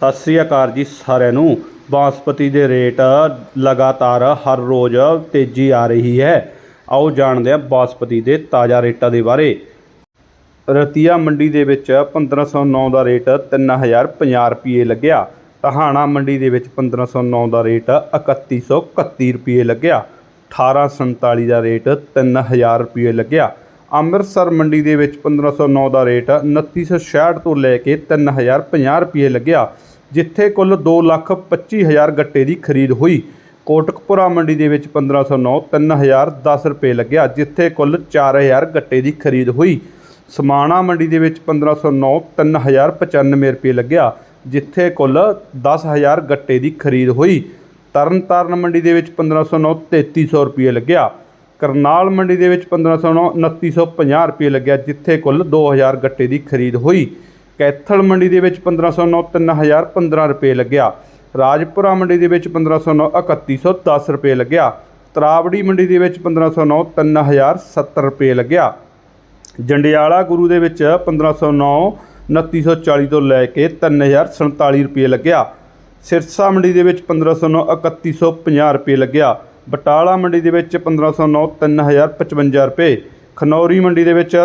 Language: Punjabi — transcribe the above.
ਸਤਿ ਸ੍ਰੀ ਅਕਾਲ ਜੀ ਸਾਰਿਆਂ ਨੂੰ। ਬਾਸਪਤੀ ਦੇ ਰੇਟ ਲਗਾਤਾਰ ਹਰ ਰੋਜ਼ ਤੇਜ਼ੀ ਆ ਰਹੀ ਹੈ। ਆਓ ਜਾਣਦੇ ਹਾਂ ਬਾਸਪਤੀ ਦੇ ਤਾਜ਼ਾ ਰੇਟਾਂ ਦੇ ਬਾਰੇ। ਰਤੀਆ ਮੰਡੀ ਦੇ ਵਿੱਚ 1509 ਦਾ ਰੇਟ 3050 ਰੁਪਏ ਲੱਗਿਆ। ਟਹਾਣਾ ਮੰਡੀ ਦੇ ਵਿੱਚ 1509 ਦਾ ਰੇਟ 3131 ਰੁਪਏ ਲੱਗਿਆ। 1847 ਦਾ ਰੇਟ 3000 ਰੁਪਏ ਲੱਗਿਆ। ਅੰਮ੍ਰਿਤਸਰ ਮੰਡੀ ਦੇ ਵਿੱਚ 1509 ਦਾ ਰੇਟ 2966 ਤੋਂ ਲੈ ਕੇ 3050 ਰੁਪਏ ਲੱਗਿਆ, ਜਿੱਥੇ ਕੁੱਲ 225000 ਗੱਟੇ ਦੀ ਖਰੀਦ ਹੋਈ। ਕੋਟਕਪੁਰਾ ਮੰਡੀ ਦੇ ਵਿੱਚ 1509 3010 ਰੁਪਏ ਲੱਗਿਆ, ਜਿੱਥੇ ਕੁੱਲ 4000 ਗੱਟੇ ਦੀ ਖਰੀਦ ਹੋਈ। ਸਮਾਣਾ ਮੰਡੀ ਦੇ ਵਿੱਚ 1509 3095 ਰੁਪਏ ਲੱਗਿਆ, ਜਿੱਥੇ ਕੁੱਲ 10000 ਗੱਟੇ ਦੀ ਖਰੀਦ ਹੋਈ। ਤਰਨਤਾਰਨ ਮੰਡੀ ਦੇ ਵਿੱਚ 1509 3300 ਰੁਪਏ ਲੱਗਿਆ। ਕਰਨਾਲ ਮੰਡੀ ਦੇ ਵਿੱਚ 1509 2950 ਰੁਪਏ ਲੱਗਿਆ, ਜਿੱਥੇ ਕੁੱਲ 2000 ਗੱਟੇ ਦੀ ਖਰੀਦ ਹੋਈ। ਕੈਥਲ ਮੰਡੀ ਦੇ ਵਿੱਚ 1509 3015 ਰੁਪਏ ਲੱਗਿਆ। ਰਾਜਪੁਰਾ ਮੰਡੀ ਦੇ ਵਿੱਚ 1509 3110 ਰੁਪਏ ਲੱਗਿਆ। ਤਰਾਵੜੀ ਮੰਡੀ ਦੇ ਵਿੱਚ 1509 3070 ਰੁਪਏ ਲੱਗਿਆ। ਜੰਡਿਆਲਾ ਗੁਰੂ ਦੇ ਵਿੱਚ 1509 2940 ਤੋਂ ਲੈ ਕੇ 3047 ਰੁਪਏ ਲੱਗਿਆ। ਸਿਰਸਾ ਮੰਡੀ ਦੇ ਵਿੱਚ 1509 3150 ਰੁਪਏ ਲੱਗਿਆ। ਬਟਾਲਾ ਮੰਡੀ ਦੇ ਵਿੱਚ 1509 3055 ਰੁਪਏ ਖਨੌਰੀ ਮੰਡੀ ਦੇ ਵਿੱਚ